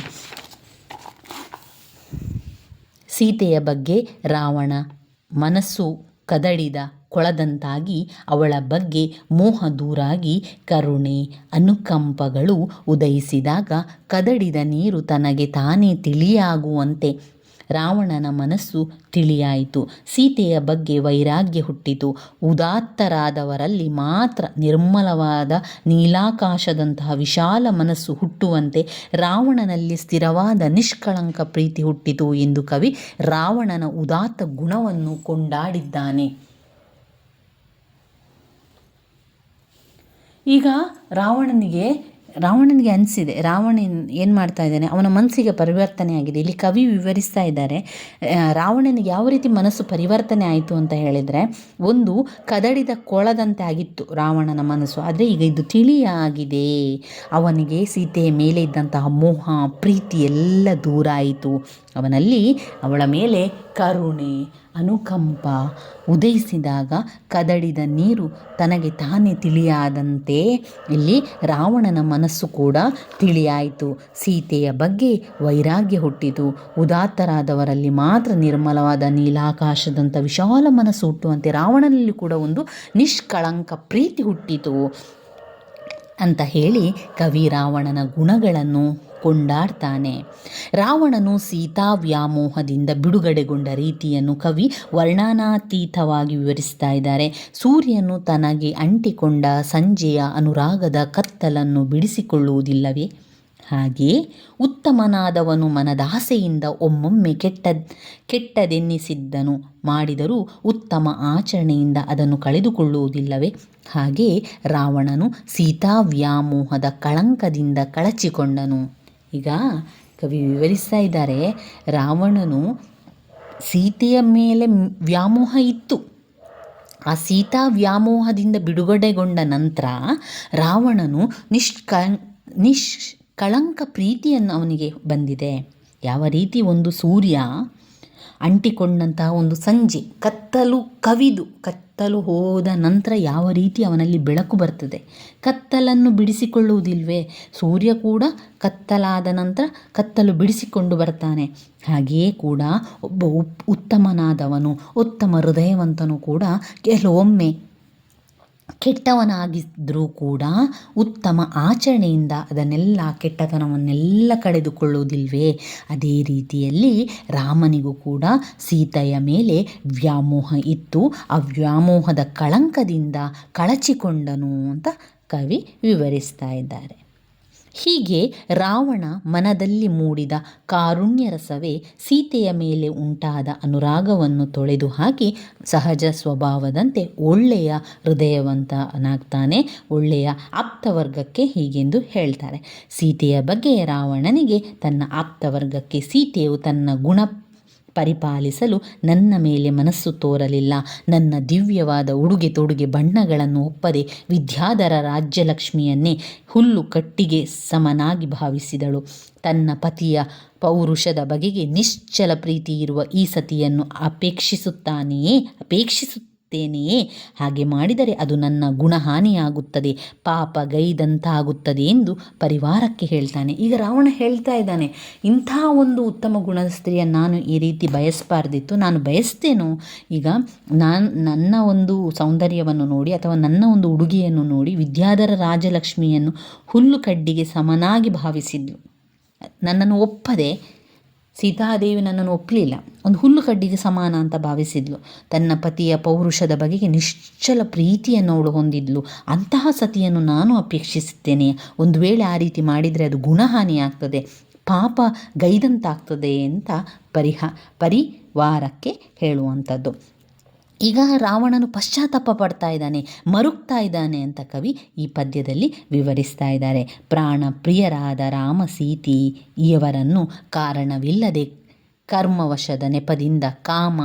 Speaker 1: ಸೀತೆಯ ಬಗ್ಗೆ ರಾವಣ ಮನಸ್ಸು ಕದಡಿದ. ಕೊಳದಂತಾಗಿ ಅವಳ ಬಗ್ಗೆ ಮೋಹ ದೂರಾಗಿ ಕರುಣೆ ಅನುಕಂಪಗಳು ಉದಯಿಸಿದಾಗ ಕದಡಿದ ನೀರು ತನಗೆ ತಾನೇ ತಿಳಿಯಾಗುವಂತೆ ರಾವಣನ ಮನಸ್ಸು ತಿಳಿಯಾಯಿತು. ಸೀತೆಯ ಬಗ್ಗೆ ವೈರಾಗ್ಯ ಹುಟ್ಟಿತು. ಉದಾತ್ತರಾದವರಲ್ಲಿ ಮಾತ್ರ ನಿರ್ಮಲವಾದ ನೀಲಾಕಾಶದಂತಹ ವಿಶಾಲ ಮನಸ್ಸು ಹುಟ್ಟುವಂತೆ ರಾವಣನಲ್ಲಿ ಸ್ಥಿರವಾದ ನಿಷ್ಕಳಂಕ ಪ್ರೀತಿ ಹುಟ್ಟಿತು ಎಂದು ಕವಿ ರಾವಣನ ಉದಾತ್ತ ಗುಣವನ್ನು ಕೊಂಡಾಡಿದ್ದಾನೆ. ಈಗ ರಾವಣನಿಗೆ ರಾವಣನಿಗೆ ಅನಿಸಿದೆ. ರಾವಣ ಏನು ಮಾಡ್ತಾ ಇದ್ದಾನೆ? ಅವನ ಮನಸ್ಸಿಗೆ ಪರಿವರ್ತನೆ ಆಗಿದೆ. ಇಲ್ಲಿ ಕವಿ ವಿವರಿಸ್ತಾ ಇದ್ದಾರೆ. ರಾವಣನಿಗೆ ಯಾವ ರೀತಿ ಮನಸ್ಸು ಪರಿವರ್ತನೆ ಆಯಿತು ಅಂತ ಹೇಳಿದರೆ, ಒಂದು ಕದಡಿದ ಕೊಳದಂತೆ ಆಗಿತ್ತು ರಾವಣನ ಮನಸ್ಸು. ಆದರೆ ಈಗ ಇದು ತಿಳಿಯಾಗಿದೆ. ಅವನಿಗೆ ಸೀತೆಯ ಮೇಲೆ ಇದ್ದಂತಹ ಮೋಹ, ಪ್ರೀತಿ ಎಲ್ಲ ದೂರ ಆಯಿತು. ಅವನಲ್ಲಿ ಅವಳ ಮೇಲೆ ಕರುಣೆ, ಅನುಕಂಪ ಉದಯಿಸಿದಾಗ ಕದಡಿದ ನೀರು ತನಗೆ ತಾನೇ ತಿಳಿಯಾದಂತೆ ಇಲ್ಲಿ ರಾವಣನ ಮನಸ್ಸು ಕೂಡ ತಿಳಿಯಾಯಿತು. ಸೀತೆಯ ಬಗ್ಗೆ ವೈರಾಗ್ಯ ಹುಟ್ಟಿತು. ಉದಾತ್ತರಾದವರಲ್ಲಿ ಮಾತ್ರ ನಿರ್ಮಲವಾದ ನೀಲಾಕಾಶದಂಥ ವಿಶಾಲ ಮನಸ್ಸು ಹುಟ್ಟುವಂತೆ ರಾವಣನಲ್ಲಿ ಕೂಡ ಒಂದು ನಿಷ್ಕಳಂಕ ಪ್ರೀತಿ ಹುಟ್ಟಿತು. ಅಂತ ಹೇಳಿ ಕವಿ ರಾವಣನ ಗುಣಗಳನ್ನು ಕೊಂಡಾಡ್ತಾನೆ. ರಾವಣನು ಸೀತಾ ವ್ಯಾಮೋಹದಿಂದ ಬಿಡುಗಡೆಗೊಂಡ ರೀತಿಯನ್ನು ಕವಿ ವರ್ಣನಾತೀತವಾಗಿ ವಿವರಿಸ್ತಾ ಇದ್ದಾರೆ. ಸೂರ್ಯನು ತನಗೆ ಅಂಟಿಕೊಂಡ ಸಂಜೆಯ ಅನುರಾಗದ ಕತ್ತಲನ್ನು ಬಿಡಿಸಿಕೊಳ್ಳುವುದಿಲ್ಲವೇ? ಹಾಗೆಯೇ ಉತ್ತಮನಾದವನು ಮನದಾಸೆಯಿಂದ ಒಮ್ಮೊಮ್ಮೆ ಕೆಟ್ಟ ಕೆಟ್ಟದೆನ್ನಿಸಿದ್ದನು. ಮಾಡಿದರೂ ಉತ್ತಮ ಆಚರಣೆಯಿಂದ ಅದನ್ನು ಕಳೆದುಕೊಳ್ಳುವುದಿಲ್ಲವೇ? ಹಾಗೆಯೇ ರಾವಣನು ಸೀತಾ ವ್ಯಾಮೋಹದ ಕಳಂಕದಿಂದ ಕಳಚಿಕೊಂಡನು. ಈಗ ಕವಿ ವಿವರಿಸ್ತಾ ಇದ್ದಾರೆ, ರಾವಣನು ಸೀತೆಯ ಮೇಲೆ ವ್ಯಾಮೋಹ ಇತ್ತು. ಆ ಸೀತಾ ವ್ಯಾಮೋಹದಿಂದ ಬಿಡುಗಡೆಗೊಂಡ ನಂತರ ರಾವಣನು ನಿಷ್ಕ, ನಿಷ್ಕಳಂಕ ಪ್ರೀತಿಯನ್ನು ಅವನಿಗೆ ಬಂದಿದೆ. ಯಾವ ರೀತಿ ಒಂದು ಸೂರ್ಯ ಅಂಟಿಕೊಂಡಂತಹ ಒಂದು ಸಂಜೆ ಕತ್ತಲು ಕವಿದು ಕತ್ತಲು ಹೋದ ನಂತರ ಯಾವ ರೀತಿ ಅವನಲ್ಲಿ ಬೆಳಕು ಬರ್ತದೆ? ಕತ್ತಲನ್ನು ಬಿಡಿಸಿಕೊಳ್ಳುವುದಿಲ್ವೇ? ಸೂರ್ಯ ಕೂಡ ಕತ್ತಲಾದ ನಂತರ ಕತ್ತಲು ಬಿಡಿಸಿಕೊಂಡು ಬರ್ತಾನೆ. ಹಾಗೆಯೇ ಕೂಡ ಒಬ್ಬ ಉತ್ತಮನಾದವನು, ಉತ್ತಮ ಹೃದಯವಂತನು ಕೂಡ ಕೆಲವೊಮ್ಮೆ ಕೆಟ್ಟವನಾಗಿದ್ದರೂ ಕೂಡ ಉತ್ತಮ ಆಚರಣೆಯಿಂದ ಅದನ್ನೆಲ್ಲ ಕೆಟ್ಟತನವನ್ನೆಲ್ಲ ಕಳೆದುಕೊಳ್ಳುವುದಿಲ್ವೇ? ಅದೇ ರೀತಿಯಲ್ಲಿ ರಾಮನಿಗೂ ಕೂಡ ಸೀತೆಯ ಮೇಲೆ ವ್ಯಾಮೋಹ ಇತ್ತು. ಆ ವ್ಯಾಮೋಹದ ಕಳಂಕದಿಂದ ಕಳಚಿಕೊಂಡನು ಅಂತ ಕವಿ ವಿವರಿಸ್ತಾ ಇದ್ದಾರೆ. ಹೀಗೆ ರಾವಣ ಮನದಲ್ಲಿ ಮೂಡಿದ ಕಾರುಣ್ಯ ರಸವೇ ಸೀತೆಯ ಮೇಲೆ ಉಂಟಾದ ಅನುರಾಗವನ್ನು ತೊಳೆದು ಹಾಕಿ ಸಹಜ ಸ್ವಭಾವದಂತೆ ಒಳ್ಳೆಯ ಹೃದಯವಂತನಾಗ್ತಾನೆ, ಒಳ್ಳೆಯ ಆಪ್ತವರ್ಗಕ್ಕೆ ಹೀಗೆಂದು ಹೇಳ್ತಾರೆ. ಸೀತೆಯ ಬಗ್ಗೆ ರಾವಣನಿಗೆ ತನ್ನ ಆಪ್ತವರ್ಗಕ್ಕೆ, ಸೀತೆಯು ತನ್ನ ಗುಣ ಪರಿಪಾಲಿಸಲು ನನ್ನ ಮೇಲೆ ಮನಸ್ಸು ತೋರಲಿಲ್ಲ. ನನ್ನ ದಿವ್ಯವಾದ ಉಡುಗೆ ತೊಡುಗೆ ಬಣ್ಣಗಳನ್ನು ಒಪ್ಪದೆ ವಿದ್ಯಾಧರ ರಾಜ್ಯಲಕ್ಷ್ಮಿಯನ್ನೇ ಹುಲ್ಲು ಕಟ್ಟಿಗೆ ಸಮನಾಗಿ ಭಾವಿಸಿದಳು. ತನ್ನ ಪತಿಯ ಪೌರುಷದ ಬಗೆಗೆ ನಿಶ್ಚಲ ಪ್ರೀತಿ ಇರುವ ಈ ಸತಿಯನ್ನು ಅಪೇಕ್ಷಿಸುತ್ತಾನೆಯೇ? ಅಪೇಕ್ಷಿಸು ತೇನೆಯೇ ಹಾಗೆ ಮಾಡಿದರೆ ಅದು ನನ್ನ ಗುಣಹಾನಿಯಾಗುತ್ತದೆ, ಪಾಪ ಗೈದಂತಾಗುತ್ತದೆ ಎಂದು ಪರಿವಾರಕ್ಕೆ ಹೇಳ್ತಾನೆ. ಈಗ ರಾವಣ ಹೇಳ್ತಾ ಇದ್ದಾನೆ, ಇಂಥ ಒಂದು ಉತ್ತಮ ಗುಣದ ಸ್ತ್ರೀಯನ್ನು ನಾನು ಈ ರೀತಿ ಬಯಸಬಾರ್ದಿತ್ತು, ನಾನು ಬಯಸ್ತೇನೋ? ಈಗ ನಾನು, ನನ್ನ ಒಂದು ಸೌಂದರ್ಯವನ್ನು ನೋಡಿ ಅಥವಾ ನನ್ನ ಒಂದು ಉಡುಗೆಯನ್ನು ನೋಡಿ ವಿದ್ಯಾಧರ ರಾಜಲಕ್ಷ್ಮಿಯನ್ನು ಹುಲ್ಲು ಕಡ್ಡಿಗೆ ಸಮನಾಗಿ ಭಾವಿಸಿದ್ಲು. ನನ್ನನ್ನು ಒಪ್ಪದೆ ಸೀತಾದೇವಿ ನನ್ನನ್ನು ಒಪ್ಪಲಿಲ್ಲ. ಒಂದು ಹುಲ್ಲು ಕಡ್ಡಿಗೆ ಸಮಾನ ಅಂತ ಭಾವಿಸಿದ್ಲು. ತನ್ನ ಪತಿಯ ಪೌರುಷದ ಬಗೆಗೆ ನಿಶ್ಚಲ ಪ್ರೀತಿಯನ್ನು ಅವಳು ಹೊಂದಿದ್ಲು ಅಂತಹ ಸತಿಯನ್ನು ನಾನು ಅಪೇಕ್ಷಿಸುತ್ತೇನೆ. ಒಂದು ವೇಳೆ ಆ ರೀತಿ ಮಾಡಿದರೆ ಅದು ಗುಣಹಾನಿ ಆಗ್ತದೆ ಪಾಪ ಗೈದಂತಾಗ್ತದೆ ಅಂತ ಪರಿಹ ಪರಿವಾರಕ್ಕೆ ಹೇಳುವಂಥದ್ದು. ಈಗ ರಾವಣನು ಪಶ್ಚಾತ್ತಾಪ ಪಡ್ತಾ ಇದ್ದಾನೆ, ಮರುಕ್ತಾ ಇದ್ದಾನೆ ಅಂತ ಕವಿ ಈ ಪದ್ಯದಲ್ಲಿ ವಿವರಿಸ್ತಾ ಇದ್ದಾರೆ. ಪ್ರಾಣ ಪ್ರಿಯರಾದ ರಾಮ ಸೀತಿ ಇವರನ್ನು ಕಾರಣವಿಲ್ಲದೆ ಕರ್ಮವಶದ ನೆಪದಿಂದ ಕಾಮ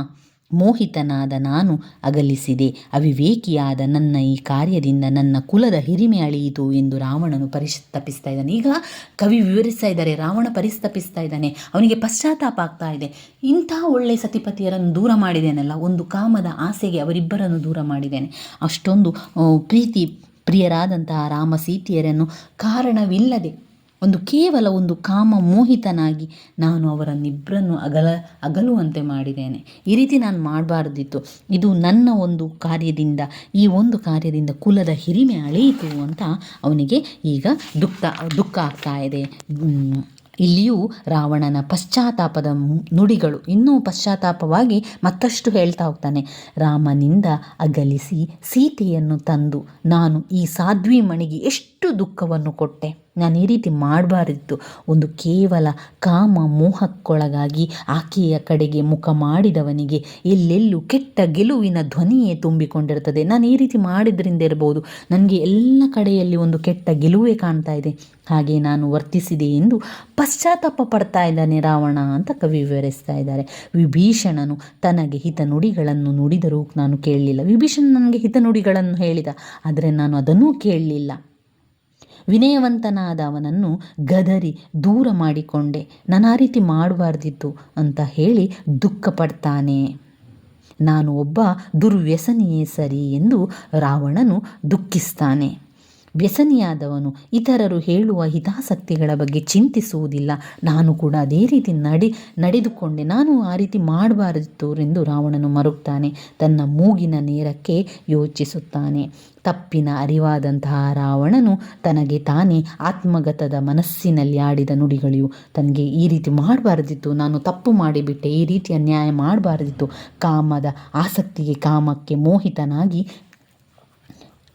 Speaker 1: ಮೋಹಿತನಾದ ನಾನು ಅಗಲಿಸಿದೆ. ಅವಿವೇಕಿಯಾದ ನನ್ನ ಈ ಕಾರ್ಯದಿಂದ ನನ್ನ ಕುಲದ ಹಿರಿಮೆ ಅಳಿಯಿತು ಎಂದು ರಾವಣನು ಪರಿಸ್ತಪಿಸ್ತಾ ಇದ್ದಾನೆ. ಈಗ ಕವಿ ವಿವರಿಸ್ತಾ ಇದ್ದಾರೆ. ರಾವಣ ಪರಿಸ್ತಪಿಸ್ತಾ ಇದ್ದಾನೆ. ಅವನಿಗೆ ಪಶ್ಚಾತ್ತಾಪ ಆಗ್ತಾ ಇದೆ. ಇಂಥ ಒಳ್ಳೆಯ ಸತಿಪತಿಯರನ್ನು ದೂರ ಮಾಡಿದ್ದೇನಲ್ಲ ಒಂದು ಕಾಮದ ಆಸೆಗೆ ಅವರಿಬ್ಬರನ್ನು ದೂರ ಮಾಡಿದ್ದೇನೆ ಅಷ್ಟೊಂದು ಪ್ರೀತಿ ಪ್ರಿಯರಾದಂತಹ ರಾಮ ಸೀತೆಯರನ್ನು ಕಾರಣವಿಲ್ಲದೆ ಒಂದು ಕೇವಲ ಒಂದು ಕಾಮ ಮೋಹಿತನಾಗಿ ನಾನು ಅವರ ನಿಬ್ರನ್ನು ಅಗಲ, ಅಗಲುವಂತೆ ಮಾಡಿದ್ದೇನೆ. ಈ ರೀತಿ ನಾನು ಮಾಡಬಾರ್ದಿತ್ತು. ಇದು ನನ್ನ ಒಂದು ಕಾರ್ಯದಿಂದ, ಈ ಒಂದು ಕಾರ್ಯದಿಂದ ಕುಲದ ಹಿರಿಮೆ ಅಳೆಯಿತು ಅಂತ ಅವನಿಗೆ ಈಗ ದುಃಖ ದುಃಖ ಆಗ್ತಾ ಇದೆ. ಇಲ್ಲಿಯೂ ರಾವಣನ ಪಶ್ಚಾತ್ತಾಪದ ನುಡಿಗಳು ಇನ್ನೂ ಪಶ್ಚಾತ್ತಾಪವಾಗಿ ಮತ್ತಷ್ಟು ಹೇಳ್ತಾ ಹೋಗ್ತಾನೆ. ರಾಮನಿಂದ ಅಗಲಿಸಿ ಸೀತೆಯನ್ನು ತಂದು ನಾನು ಈ ಸಾಧ್ವಿ ಮಣಿಗೆ ಎಷ್ಟು ದುಃಖವನ್ನು ಕೊಟ್ಟೆ. ನಾನು ಈ ರೀತಿ ಮಾಡಬಾರ್ದಿತ್ತು. ಒಂದು ಕೇವಲ ಕಾಮ ಮೋಹಕ್ಕೊಳಗಾಗಿ ಆಕೆಯ ಕಡೆಗೆ ಮುಖ ಮಾಡಿದವನಿಗೆ ಎಲ್ಲೆಲ್ಲೂ ಕೆಟ್ಟ ಗೆಲುವಿನ ಧ್ವನಿಯೇ ತುಂಬಿಕೊಂಡಿರ್ತದೆ ನಾನು ಈ ರೀತಿ ಮಾಡಿದ್ರಿಂದ ಇರಬಹುದು. ನನಗೆ ಎಲ್ಲ ಕಡೆಯಲ್ಲಿ ಒಂದು ಕೆಟ್ಟ ಗೆಲುವೇ ಕಾಣ್ತಾ ಇದೆ. ಹಾಗೆ ನಾನು ವರ್ತಿಸಿದೆ ಎಂದು ಪಶ್ಚಾತ್ತಾಪ ಪಡ್ತಾ ಇದ್ದಾನೆ ರಾವಣ ಅಂತ ಕವಿ ವಿವರಿಸ್ತಾ ಇದ್ದಾರೆ. ವಿಭೀಷಣನು ತನಗೆ ಹಿತ ನುಡಿಗಳನ್ನು ನುಡಿದರೂ ನಾನು ಕೇಳಲಿಲ್ಲ. ವಿಭೀಷಣ ನನಗೆ ಹಿತ ನುಡಿಗಳನ್ನು ಹೇಳಿದ, ಆದರೆ ನಾನು ಅದನ್ನೂ ಕೇಳಲಿಲ್ಲ. ವಿನಯವಂತನಾದ ಅವನನ್ನು ಗದರಿ ದೂರ ಮಾಡಿಕೊಂಡೆ. ನಾನು ಆ ರೀತಿ ಮಾಡಬಾರ್ದಿತ್ತು ಅಂತ ಹೇಳಿ ದುಃಖ ಪಡ್ತಾನೆ ನಾನು ಒಬ್ಬ ದುರ್ವ್ಯಸನಿಯೇ ಸರಿ ಎಂದು ರಾವಣನು ದುಃಖಿಸ್ತಾನೆ. ವ್ಯಸನಿಯಾದವನು. ಇತರರು ಹೇಳುವ ಹಿತಾಸಕ್ತಿಗಳ ಬಗ್ಗೆ ಚಿಂತಿಸುವುದಿಲ್ಲ. ನಾನು ಕೂಡ ಅದೇ ರೀತಿ ನಡೆ, ನಡೆದುಕೊಂಡೆ. ನಾನು ಆ ರೀತಿ ಮಾಡಬಾರದಿತ್ತು ಎಂದು ರಾವಣನು ಮರುಗ್ತಾನೆ. ತನ್ನ ಮೂಗಿನ ನೇರಕ್ಕೆ ಯೋಚಿಸುತ್ತಾನೆ. ತಪ್ಪಿನ ಅರಿವಾದಂತಹ ರಾವಣನು ತನಗೆ ತಾನೇ ಆತ್ಮಗತದ ಮನಸ್ಸಿನಲ್ಲಿ ಆಡಿದ ನುಡಿಗಳಿವು. ತನಗೆ ಈ ರೀತಿ ಮಾಡಬಾರದಿತ್ತು. ನಾನು ತಪ್ಪು ಮಾಡಿಬಿಟ್ಟೆ. ಈ ರೀತಿ ಅನ್ಯಾಯ ಮಾಡಬಾರದಿತ್ತು. ಕಾಮದ ಆಸಕ್ತಿಗೆ ಕಾಮಕ್ಕೆ ಮೋಹಿತನಾಗಿ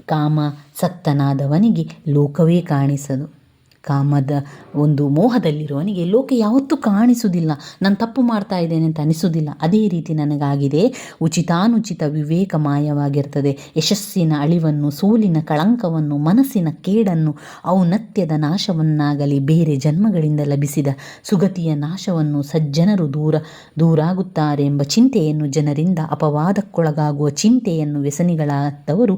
Speaker 1: ಕಾಮ ಸಕ್ತನಾದವನಿಗೆ ಲೋಕವೇ ಕಾಣಿಸದು. ಕಾಮದ ಒಂದು ಮೋಹದಲ್ಲಿರುವವನಿಗೆ ಲೋಕ ಯಾವತ್ತೂ ಕಾಣಿಸುವುದಿಲ್ಲ. ನಾನು ತಪ್ಪು ಮಾಡ್ತಾ ಇದ್ದೇನೆ ಅಂತ ಅನಿಸುವುದಿಲ್ಲ. ಅದೇ ರೀತಿ ನನಗಾಗಿದೆ. ಉಚಿತಾನುಚಿತ ವಿವೇಕ ಮಾಯವಾಗಿರ್ತದೆ ಯಶಸ್ಸಿನ ಅಳಿವನ್ನು, ಸೋಲಿನ ಕಳಂಕವನ್ನು, ಮನಸ್ಸಿನ ಕೇಡನ್ನು ಔನತ್ಯದ ನಾಶವನ್ನಾಗಲಿ ಬೇರೆ ಜನ್ಮಗಳಿಂದ ಲಭಿಸಿದ ಸುಗತಿಯ ನಾಶವನ್ನು ಸಜ್ಜನರು ದೂರ ದೂರಾಗುತ್ತಾರೆ ಎಂಬ ಚಿಂತೆಯನ್ನು ಜನರಿಂದ ಅಪವಾದಕ್ಕೊಳಗಾಗುವ ಚಿಂತೆಯನ್ನು ವ್ಯಸನಿಗಳಾದವರು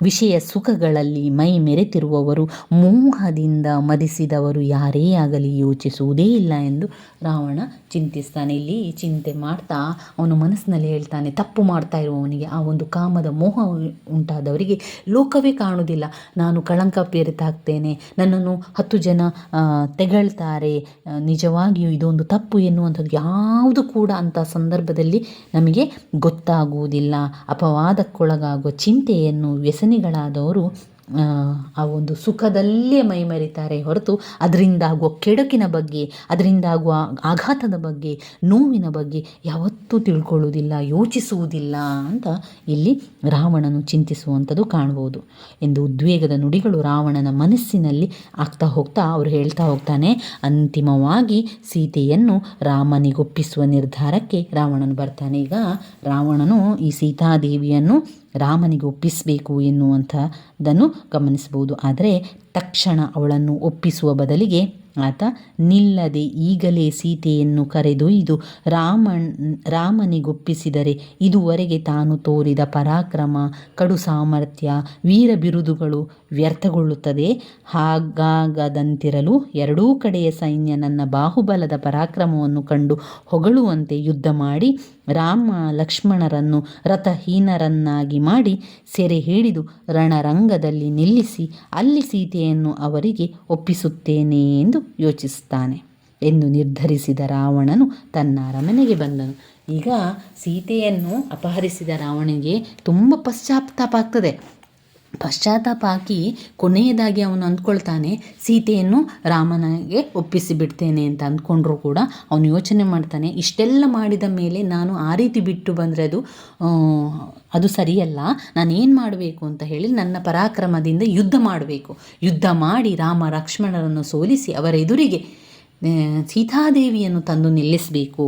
Speaker 1: ವಿಷಯ ಸುಖಗಳಲ್ಲಿ ಮೈ ಮೆರೆತಿರುವವರು, ಮೋಹದಿಂದ ಮದಿಸಿದವರು ಯಾರೇ ಆಗಲಿ ಯೋಚಿಸುವುದೇ ಇಲ್ಲ ಎಂದು ರಾವಣ ಚಿಂತಿಸ್ತಾನೆ. ಇಲ್ಲಿ ಚಿಂತೆ ಮಾಡ್ತಾ ಅವನು ಮನಸ್ಸಿನಲ್ಲಿ ಹೇಳ್ತಾನೆ, ತಪ್ಪು ಮಾಡ್ತಾ ಇರುವವನಿಗೆ ಆ ಒಂದು ಕಾಮದ ಮೋಹ ಉಂಟಾದವರಿಗೆ ಲೋಕವೇ ಕಾಣುವುದಿಲ್ಲ. ನಾನು ಕಳಂಕ ಪೇರಿತಾಗ್ತೇನೆ ನನ್ನನ್ನು ಹತ್ತು ಜನ ತೆಗಳ್ತಾರೆ. ನಿಜವಾಗಿಯೂ ಇದೊಂದು ತಪ್ಪು ಎನ್ನುವಂಥದ್ದು ಯಾವುದು ಕೂಡ ಅಂಥ ಸಂದರ್ಭದಲ್ಲಿ ನಮಗೆ ಗೊತ್ತಾಗುವುದಿಲ್ಲ. ಅಪವಾದಕ್ಕೊಳಗಾಗುವ ಚಿಂತೆಯನ್ನು ವ್ಯಸನಿಗಳಾದವರು ಆ, ಒಂದು ಸುಖದಲ್ಲೇ ಮೈಮರಿತಾರೆ ಹೊರತು ಅದರಿಂದಾಗುವ ಕೆಡುಕಿನ ಬಗ್ಗೆ ಅದರಿಂದಾಗುವ ಆಘಾತದ ಬಗ್ಗೆ ನೋವಿನ ಬಗ್ಗೆ ಯಾವತ್ತೂ ತಿಳ್ಕೊಳ್ಳುವುದಿಲ್ಲ ಯೋಚಿಸುವುದಿಲ್ಲ ಅಂತ ಇಲ್ಲಿ ರಾವಣನು ಚಿಂತಿಸುವಂಥದ್ದು ಕಾಣ್ಬೋದು ಎಂದು ಉದ್ವೇಗದ ನುಡಿಗಳು ರಾವಣನ ಮನಸ್ಸಿನಲ್ಲಿ ಆಗ್ತಾ ಹೋಗ್ತಾ ಅವರು ಹೇಳ್ತಾ ಹೋಗ್ತಾನೆ ಅಂತಿಮವಾಗಿ ಸೀತೆಯನ್ನು ರಾಮನಿಗೊಪ್ಪಿಸುವ ನಿರ್ಧಾರಕ್ಕೆ ರಾವಣನು ಬರ್ತಾನೆ. ಈಗ ರಾವಣನು ಈ ಸೀತಾದೇವಿಯನ್ನು ರಾಮನಿಗೆ ಒಪ್ಪಿಸಬೇಕು ಎನ್ನುವಂಥದ್ದನ್ನು ಗಮನಿಸಬಹುದು. ಆದರೆ ತಕ್ಷಣ ಅವಳನ್ನು ಒಪ್ಪಿಸುವ ಬದಲಿಗೆ ಆತ ನಿಲ್ಲದೆ ಈಗಲೇ ಸೀತೆಯನ್ನು ಕರೆದೊಯ್ದು ರಾಮನ್, ರಾಮನಿಗೊಪ್ಪಿಸಿದರೆ ಇದುವರೆಗೆ ತಾನು ತೋರಿದ ಪರಾಕ್ರಮ, ಕಡು ಸಾಮರ್ಥ್ಯ, ವೀರ ಬಿರುದುಗಳು ವ್ಯರ್ಥಗೊಳ್ಳುತ್ತದೆ. ಹಾಗಾಗದಂತಿರಲು ಎರಡೂ ಕಡೆಯ ಸೈನ್ಯ ನನ್ನ ಬಾಹುಬಲದ ಪರಾಕ್ರಮವನ್ನು ಕಂಡು ಹೊಗಳುವಂತೆ ಯುದ್ಧ ಮಾಡಿ, ರಾಮ ಲಕ್ಷ್ಮಣರನ್ನು ರಥಹೀನರನ್ನಾಗಿ ಮಾಡಿ, ಸೆರೆ ಹಿಡಿದು ರಣರಂಗದಲ್ಲಿ ನಿಲ್ಲಿಸಿ, ಅಲ್ಲಿ ಸೀತೆಯನ್ನು ಅವರಿಗೆ ಒಪ್ಪಿಸುತ್ತೇನೆ ಎಂದು ಯೋಚಿಸುತ್ತಾನೆ ಎಂದು ನಿರ್ಧರಿಸಿದ ರಾವಣನು ತನ್ನ ಅರಮನೆಗೆ ಬಂದನು. ಈಗ ಸೀತೆಯನ್ನು ಅಪಹರಿಸಿದ ರಾವಣನಿಗೆ ತುಂಬ ಪಶ್ಚಾತ್ತಾಪ ಆಗ್ತದೆ. ಪಶ್ಚಾತ್ತಾಪ ಹಾಕಿ ಕೊನೆಯದಾಗಿ ಅವನು ಅಂದ್ಕೊಳ್ತಾನೆ, ಸೀತೆಯನ್ನು ರಾಮನಿಗೆ ಒಪ್ಪಿಸಿ ಬಿಡ್ತೇನೆ ಅಂತ ಅಂದ್ಕೊಂಡ್ರೂ ಕೂಡ ಅವನು ಯೋಚನೆ ಮಾಡ್ತಾನೆ, ಇಷ್ಟೆಲ್ಲ ಮಾಡಿದ ಮೇಲೆ ನಾನು ಆ ರೀತಿ ಬಿಟ್ಟು ಬಂದರೆ ಅದು ಅದು ಸರಿಯಲ್ಲ, ನಾನು ಏನು ಮಾಡಬೇಕು ಅಂತ ಹೇಳಿ ನನ್ನ ಪರಾಕ್ರಮದಿಂದ ಯುದ್ಧ ಮಾಡಬೇಕು. ಯುದ್ಧ ಮಾಡಿ ರಾಮ ಲಕ್ಷ್ಮಣರನ್ನು ಸೋಲಿಸಿ ಅವರ ಎದುರಿಗೆ ಸೀತಾದೇವಿಯನ್ನು ತಂದು ನಿಲ್ಲಿಸಬೇಕು.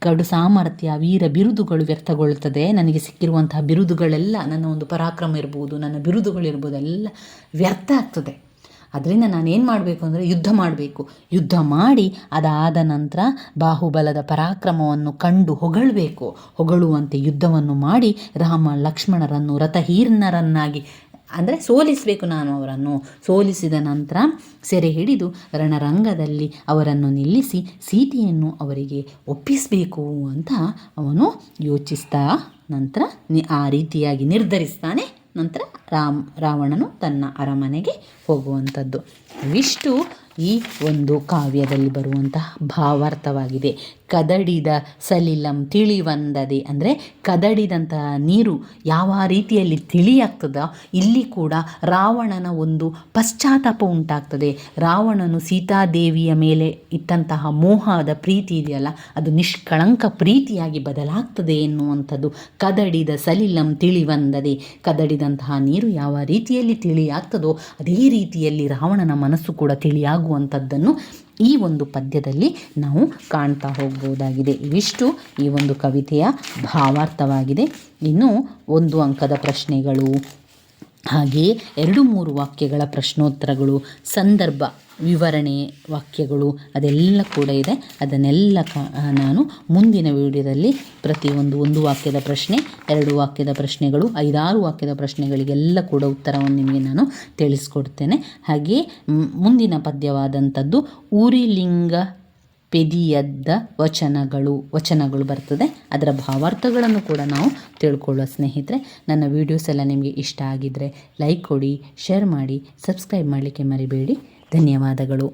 Speaker 1: ಕಡು ಸಾಮರ್ಥ್ಯ, ವೀರ ಬಿರುದುಗಳು ವ್ಯರ್ಥಗೊಳ್ಳುತ್ತದೆ. ನನಗೆ ಸಿಕ್ಕಿರುವಂತಹ ಬಿರುದುಗಳೆಲ್ಲ ನನ್ನ ಒಂದು ಪರಾಕ್ರಮ ಇರ್ಬೋದು, ನನ್ನ ಬಿರುದುಗಳಿರ್ಬೋದು ಎಲ್ಲ ವ್ಯರ್ಥ ಆಗ್ತದೆ. ಅದರಿಂದ ನಾನೇನು ಮಾಡಬೇಕು ಅಂದರೆ ಯುದ್ಧ ಮಾಡಬೇಕು. ಯುದ್ಧ ಮಾಡಿ ಅದಾದ ನಂತರ ಬಾಹುಬಲದ ಪರಾಕ್ರಮವನ್ನು ಕಂಡು ಹೊಗಳಬೇಕು. ಹೊಗಳುವಂತೆ ಯುದ್ಧವನ್ನು ಮಾಡಿ ರಾಮ, ಲಕ್ಷ್ಮಣರನ್ನು ರಥಹೀರ್ಣರನ್ನಾಗಿ ಅಂದರೆ ಸೋಲಿಸಬೇಕು ನಾನು ಅವರನ್ನು. ಸೋಲಿಸಿದ ನಂತರ ಸೆರೆ ಹಿಡಿದು ರಣರಂಗದಲ್ಲಿ ಅವರನ್ನು ನಿಲ್ಲಿಸಿ ಸೀತೆಯನ್ನು ಅವರಿಗೆ ಒಪ್ಪಿಸಬೇಕು ಅಂತ ಅವನು ಯೋಚಿಸ್ತಾ ನಂತರ ಆ ರೀತಿಯಾಗಿ ನಿರ್ಧರಿಸ್ತಾನೆ. ನಂತರ ರಾಮ್, ರಾವಣನು ತನ್ನ ಅರಮನೆಗೆ ಹೋಗುವಂಥದ್ದು. ಇವಿಷ್ಟು ಈ ಒಂದು ಕಾವ್ಯದಲ್ಲಿ ಬರುವಂತಹ ಭಾವಾರ್ಥವಾಗಿದೆ. ಕದಡಿದ ಸಲಿಲಂ ತಿಳಿವಂದದೆ. ಅಂದರೆ ಕದಡಿದಂತಹ ನೀರು ಯಾವ ರೀತಿಯಲ್ಲಿ ತಿಳಿಯಾಗ್ತದೋ ಇಲ್ಲಿ ಕೂಡ ರಾವಣನ ಒಂದು ಪಶ್ಚಾತ್ತಾಪ ಉಂಟಾಗ್ತದೆ. ರಾವಣನು ಸೀತಾದೇವಿಯ ಮೇಲೆ ಇಟ್ಟಂತಹ ಮೋಹದ ಪ್ರೀತಿ ಇದೆಯಲ್ಲ, ಅದು ನಿಷ್ಕಳಂಕ ಪ್ರೀತಿಯಾಗಿ ಬದಲಾಗ್ತದೆ ಎನ್ನುವಂಥದ್ದು ಕದಡಿದ ಸಲಿಲಂ ತಿಳಿವಂದದೆ. ಕದಡಿದಂತಹ ನೀರು ಯಾವ ರೀತಿಯಲ್ಲಿ ತಿಳಿಯಾಗ್ತದೋ, ಅದೇ ರೀತಿಯಲ್ಲಿ ರಾವಣನ ಮನಸ್ಸು ಕೂಡ ತಿಳಿಯಾಗುವಂಥದ್ದನ್ನು ಈ ಒಂದು ಪದ್ಯದಲ್ಲಿ ನಾವು ಕಾಣ್ತಾ ಹೋಗ್ಬೋದಾಗಿದೆ. ಇವಿಷ್ಟು ಈ ಒಂದು ಕವಿತೆಯ ಭಾವಾರ್ಥವಾಗಿದೆ. ಇನ್ನು ಒಂದು ಅಂಕದ ಪ್ರಶ್ನೆಗಳು. ಹಾಗೆಯೇ ಎರಡು ಮೂರು ವಾಕ್ಯಗಳ ಪ್ರಶ್ನೋತ್ತರಗಳು, ಸಂದರ್ಭ ವಿವರಣೆ ವಾಕ್ಯಗಳು ಅದೆಲ್ಲ ಕೂಡ ಇದೆ. ಅದನ್ನೆಲ್ಲ ಕ ನಾನು ಮುಂದಿನ ವಿಡಿಯೋದಲ್ಲಿ ಪ್ರತಿಯೊಂದು ಒಂದು ವಾಕ್ಯದ ಪ್ರಶ್ನೆ, ಎರಡು ವಾಕ್ಯದ ಪ್ರಶ್ನೆಗಳು, ಐದಾರು ವಾಕ್ಯದ ಪ್ರಶ್ನೆಗಳಿಗೆಲ್ಲ ಕೂಡ ಉತ್ತರವನ್ನು ನಿಮಗೆ ನಾನು ತಿಳಿಸ್ಕೊಡ್ತೇನೆ. ಹಾಗೆಯೇ ಮುಂದಿನ ಪದ್ಯವಾದಂಥದ್ದು ಊರಿಲಿಂಗ ಪೆದಿಯದ್ದ ವಚನಗಳು ವಚನಗಳು ಬರ್ತದೆ. ಅದರ ಭಾವಾರ್ಥಗಳನ್ನು ಕೂಡ ನಾವು ತಿಳ್ಕೊಳ್ಳೋ ಸ್ನೇಹಿತರೆ, ನನ್ನ ವೀಡಿಯೋಸ್ ಎಲ್ಲ ನಿಮಗೆ ಇಷ್ಟ ಆಗಿದ್ದರೆ ಲೈಕ್ ಕೊಡಿ ಶೇರ್ ಮಾಡಿ ಸಬ್ಸ್ಕ್ರೈಬ್ ಮಾಡಲಿಕ್ಕೆ ಮರಿಬೇಡಿ. ಧನ್ಯವಾದಗಳು.